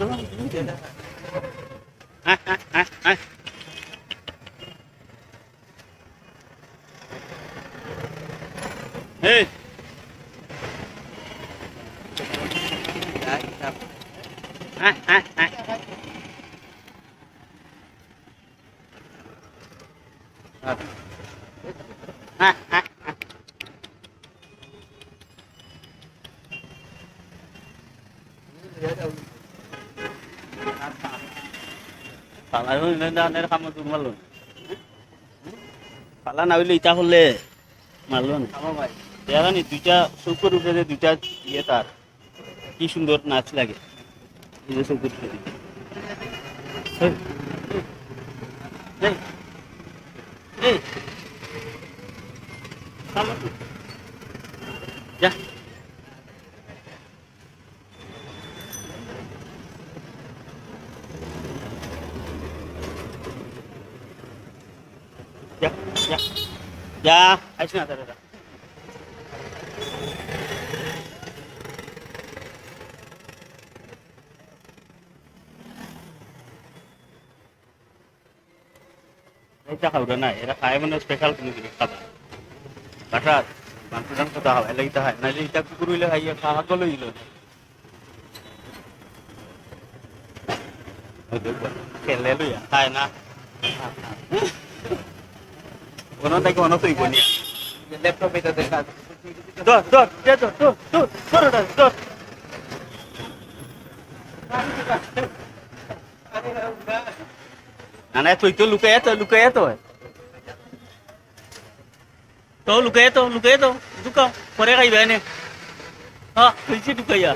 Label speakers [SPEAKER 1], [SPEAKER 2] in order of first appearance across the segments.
[SPEAKER 1] চলো আয়, আয়, আয়, আয়। এই আয়, আয়, আয়। আয়, আয়, আয়। পালা না মারলো পালা হইলে ইটা করলে মারলো না? দেখা নি দুইটা চৌকর উপরে দুইটা ইয়ে তার কি সুন্দর নাচ লাগে। যে চৌকর উপরে এই, এই, এই, থামো তুই। যা যা যা আইস না দাদা এটা খাওয়া না এরা খায় মানে স্পেশাল কোনো জিনিস খাবা বাসার মাংস টাংস হয় লাগি তো হয় নাহলে এটা কুকুর হইলে খাইয়া খাওয়া গেলো ইলো খেলে লইয়া খায় না কোনো থেকে অন্য তুই বনিয়া
[SPEAKER 2] ল্যাপটপে তো দেখা।
[SPEAKER 1] দর দর দে দর দর দর দর দর দর না না তুই তো লুকায় তো লুকায় তো তো লুকায় তো লুকায় তো লুকাও পরে খাইবে এনে। হ্যাঁ তুইছি লুকাইয়া।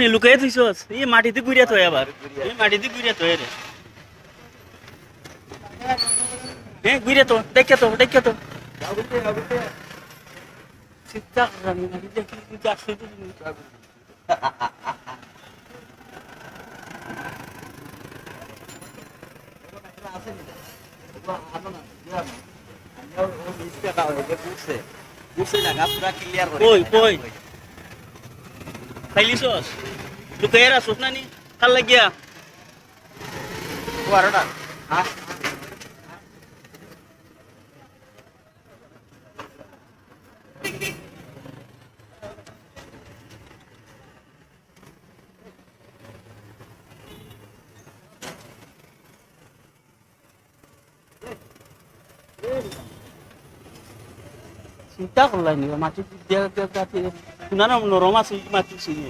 [SPEAKER 1] নি লুকাই তুইছস এই মাটিতে গুড়িয়া তো আবার। এই মাটিতে গুড়িয়া তো রে এ গুড়িয়া তো, দেখে তো দেখে তো। চিন্তা করানি না দেখি তুই আসছে কই কই খাইলিছস লুকাই রাখছস না। নি ভালো লাগিয়া চিন্তা করলাই নি মাটি না নরম আছে মাটি চিনি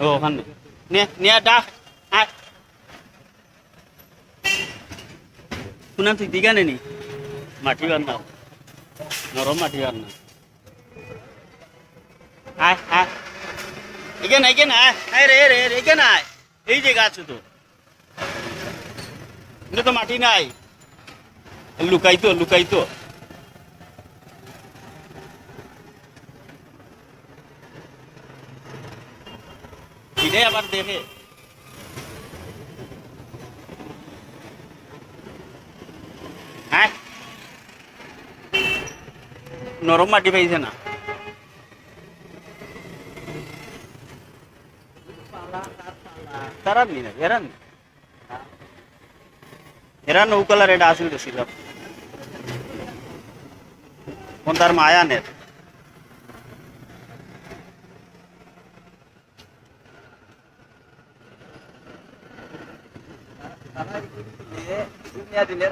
[SPEAKER 1] ও ওখানে নে নে ডাক দিগা নি মাটি বার না নরম মাটি বার না আয় আয় এখানে এখানে আয় আয় রে রে এখানে এই যে গাছ তো। এটা তো মাটি নাই। লুকাইতো লুকাইতো। আবার দেখে। হ্যাঁ? নরম মাটি পাইছে না। এরা নৌকালার এটা আসিল ছিল কোন তার মায়া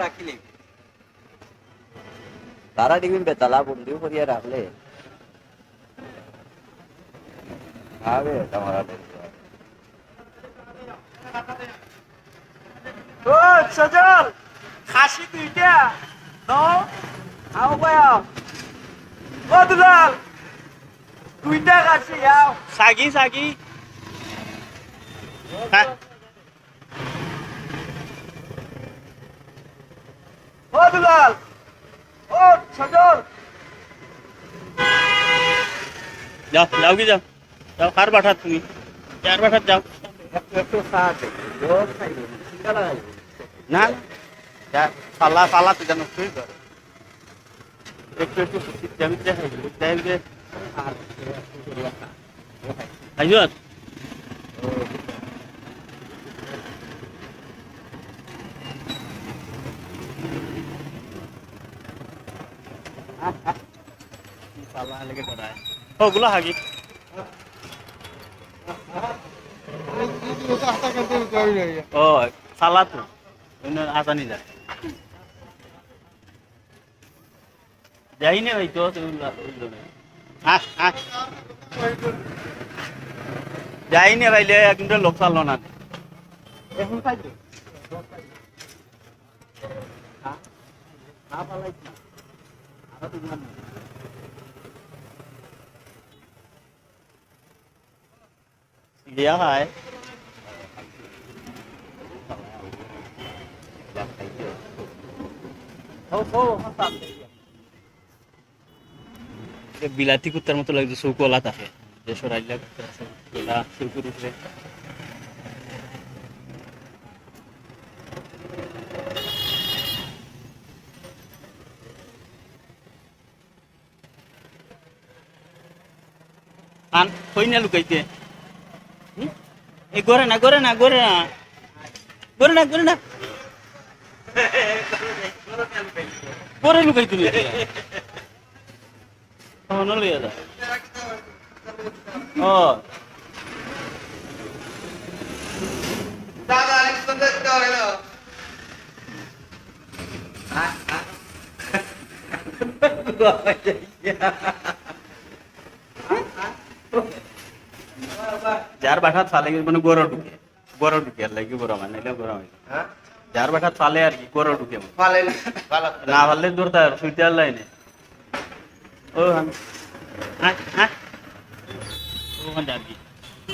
[SPEAKER 2] রাখিলে তারা দিবেন বেতালা বন্ধু করিয়া রাখলে। তোমার
[SPEAKER 1] ও সজল খাসি দুইটা নো আও গয়া ও দুলাল দুইটা খাসি আও সাগি সাগি। হ্যাঁ। ও দুলাল ও সজল। যাও যাও কি যাও। যাও কার বাঠাত তুমি? কার বাঠাত যাও?
[SPEAKER 2] একটু একটু
[SPEAKER 1] না যা পালা পালা তুই জানো তুই কর একটু একটু আমি দেখাই দেখাই যে
[SPEAKER 2] আর
[SPEAKER 1] আইজত
[SPEAKER 2] পালা লেগে করায়
[SPEAKER 1] ওগুলো হাগি ও সালা তো অন্য আসানি যায়। যাই না ভাই তো যাই না ভাইলে কিন্তু লোক চাললো না।
[SPEAKER 2] এখন খাইবে না পালাই না আর তো না
[SPEAKER 1] দিয়া হয়
[SPEAKER 2] হো হো হাসান
[SPEAKER 1] বিলাতি কুত্তার মতো লাগছে চৌকলা থাকে যে সরাইলা কুত্তা আছে আন, কই না লুকাইতে? এ গরে না গরে না গরে না। গরে না গরে না। গরে লুকাই তুমি
[SPEAKER 2] দাদা। হলো
[SPEAKER 1] যার বাসা চালে মানে গরো ঢুকে। গরো ঢুকে আর লাগি গরম মানে গরম হ্যাঁ? যার বাসা চালে আর কি করে ঢুকে
[SPEAKER 2] পালা
[SPEAKER 1] না। পারলে দূর তার শুইতে আর লাইনে ও হান হ্যাঁ হ্যাঁ ও হান কি।